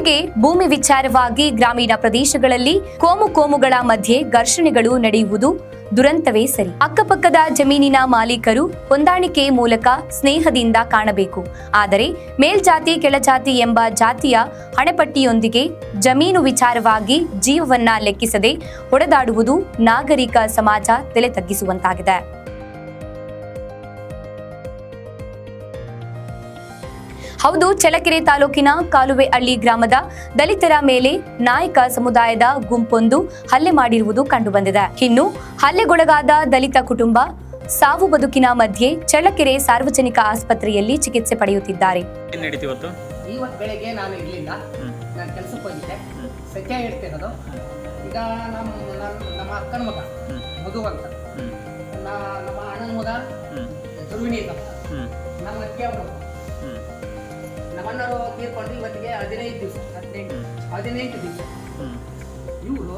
ವಿಚಾರವಾಗಿ ಗ್ರಾಮೀಣ ಪ್ರದೇಶಗಳಲ್ಲಿ ಕೋಮು ಕೋಮುಗಳ ಮಧ್ಯೆ ಘರ್ಷಣೆಗಳು ನಡೆಯುವುದು ದುರಂತವೇ ಸರಿ. ಅಕ್ಕಪಕ್ಕದ ಜಮೀನಿನ ಮಾಲೀಕರು ಹೊಂದಾಣಿಕೆ ಮೂಲಕ ಸ್ನೇಹದಿಂದ ಕಾಣಬೇಕು. ಆದರೆ ಮೇಲ್ಜಾತಿ ಕೆಳಜಾತಿ ಎಂಬ ಜಾತಿಯ ಹಣೆಪಟ್ಟಿಯೊಂದಿಗೆ ಜಮೀನು ವಿಚಾರವಾಗಿ ಜೀವವನ್ನ ಲೆಕ್ಕಿಸದೆ ಹೊಡೆದಾಡುವುದು ನಾಗರಿಕ ಸಮಾಜ ತಲೆ ತಗ್ಗಿಸುವಂತಾಗಿದೆ ಹೌದು ಚಳ್ಳಕೆರೆ ತಾಲೂಕಿನ ಕಾಲುವೆಹಳ್ಳಿ ಗ್ರಾಮದ ದಲಿತರ ಮೇಲೆ ನಾಯಕ ಸಮುದಾಯದ ಗುಂಪೊಂದು ಹಲ್ಲೆ ಮಾಡಿರುವುದು ಕಂಡುಬಂದಿದೆ. ಇನ್ನು ಹಲ್ಲೆಗೊಳಗಾದ ದಲಿತ ಕುಟುಂಬ ಸಾವು ಬದುಕಿನ ಮಧ್ಯೆ ಚಳ್ಳಕೆರೆ ಸಾರ್ವಜನಿಕ ಆಸ್ಪತ್ರೆಯಲ್ಲಿ ಚಿಕಿತ್ಸೆ ಪಡೆಯುತ್ತಿದ್ದಾರೆ. ಇವತ್ತು? ಬೆಳಗ್ಗೆ ನಾನು ಇರಲಿಲ್ಲ. ನಾನು ಕೆಲಸಕ್ಕೆ ಹೋಗಿದ್ದೆ. ಸತ್ಯ ಹೇಳ್ತಿರೋದು. ಈಗ ನಮ್ಮ ನಮ್ಮ ಅಕ್ಕನ ಮಗ. ಮಧು ಅಂತ ನಮ್ಮ ಅಣ್ಣನ ಮಗ ಹ್ಮ್. ಅಂತ. ನಮ್ಮ ಅತ್ತೆ ಅವರು ಹ್ಮ್. ನಮ್ಮ ತೀರ್ಕೊಂಡು ಇವತ್ತಿಗೆ ಹದಿನೈದು ದಿವಸ ಹದಿನೆಂಟು ಹದಿನೆಂಟು ದಿವಸ. ಇವರು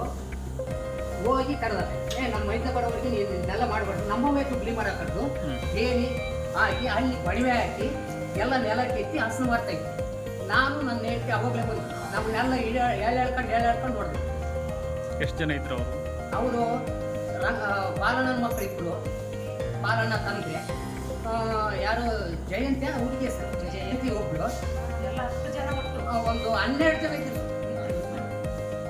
ಹೋಗಿ ಕರೆದಾರೆ. ಏ ನಮ್ಮ ಮೈದ ಬರೋವರೆಗೆ ನೀವು ಇದನ್ನೆಲ್ಲ ಮಾಡಬಾರ್ದು. ನಮ್ಮ ಮೇಲೆ ತುಗ್ಲಿ ಮಾಡಕ್ಕದ್ದು ಏನಿ ಏರಿ ಹಾಕಿ ಅಲ್ಲಿ ಬಡಿವೆ ಹಾಕಿ ಎಲ್ಲ ನೆಲ ಕೆತ್ತಿ ಹಸನು ಮಾಡ್ತಾ ಇದ್ದೆ ನಾನು ನನ್ನ ಹೇಳ್ತಿ ಅವಾಗಲೇ ಬಂದು ನಮ್ಮನ್ನೆಲ್ಲ ಇಳ ಹೇಳ್ಕೊಂಡು ಹೇಳ್ಕೊಂಡು ನೋಡಿದೆ ಎಷ್ಟು ಜನ ಇದ್ರು ಅವರು? ಅವರು ಬಾಲಣ್ಣನ ಮಕ್ಕಳು ಇಬ್ಬರು ಬಾಲಣ್ಣ ತಂದೆ. ಆ, ಯಾರು ಜಯಂತಿ ಹುಡುಗಿ ಸರ್ ಜಯಂತಿ ಹನ್ನೆರಡು ಜನ ಇದ್ರು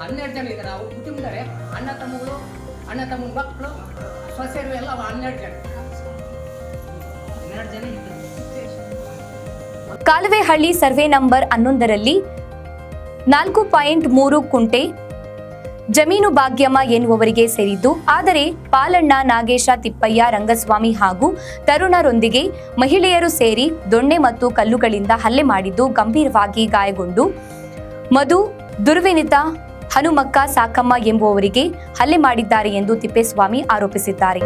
ಹನ್ನೆರಡು ಜನ ಇದ್ದಾರೆ. ಅವ್ರ ಕುಟುಂಬದವೇ ಅಣ್ಣ ತಮ್ಮಗಳು, ಅಣ್ಣ ತಮ್ಮನ ಮಕ್ಕಳು, ಸೊಸೆಯರು ಎಲ್ಲ ಹನ್ನೆರಡು ಜನ. ಹನ್ನೆರಡು ಜನ ಇದ್ರು ಕಾಲುವೆಹಳ್ಳಿ ಸರ್ವೆ ನಂಬರ್ ಹನ್ನೊಂದರಲ್ಲಿ ನಾಲ್ಕು ಪಾಯಿಂಟ್ ಮೂರು ಕುಂಟೆ ಜಮೀನು ಭಾಗ್ಯಮ್ಮ ಎನ್ನುವವರಿಗೆ ಸೇರಿದ್ದು, ಆದರೆ ಪಾಲಣ್ಣ, ನಾಗೇಶ, ತಿಪ್ಪಯ್ಯ, ರಂಗಸ್ವಾಮಿ ಹಾಗೂ ತರುಣರೊಂದಿಗೆ ಮಹಿಳೆಯರು ಸೇರಿ ದೊಣ್ಣೆ ಮತ್ತು ಕಲ್ಲುಗಳಿಂದ ಹಲ್ಲೆ ಮಾಡಿದ್ದು ಗಂಭೀರವಾಗಿ ಗಾಯಗೊಂಡು ಮಧು ದುರ್ವಿನಿತ ಹನುಮಕ್ಕ ಸಾಕಮ್ಮ ಎಂಬುವವರಿಗೆ ಹಲ್ಲೆ ಮಾಡಿದ್ದಾರೆ ಎಂದು ತಿಪ್ಪೇಸ್ವಾಮಿ ಆರೋಪಿಸಿದ್ದಾರೆ.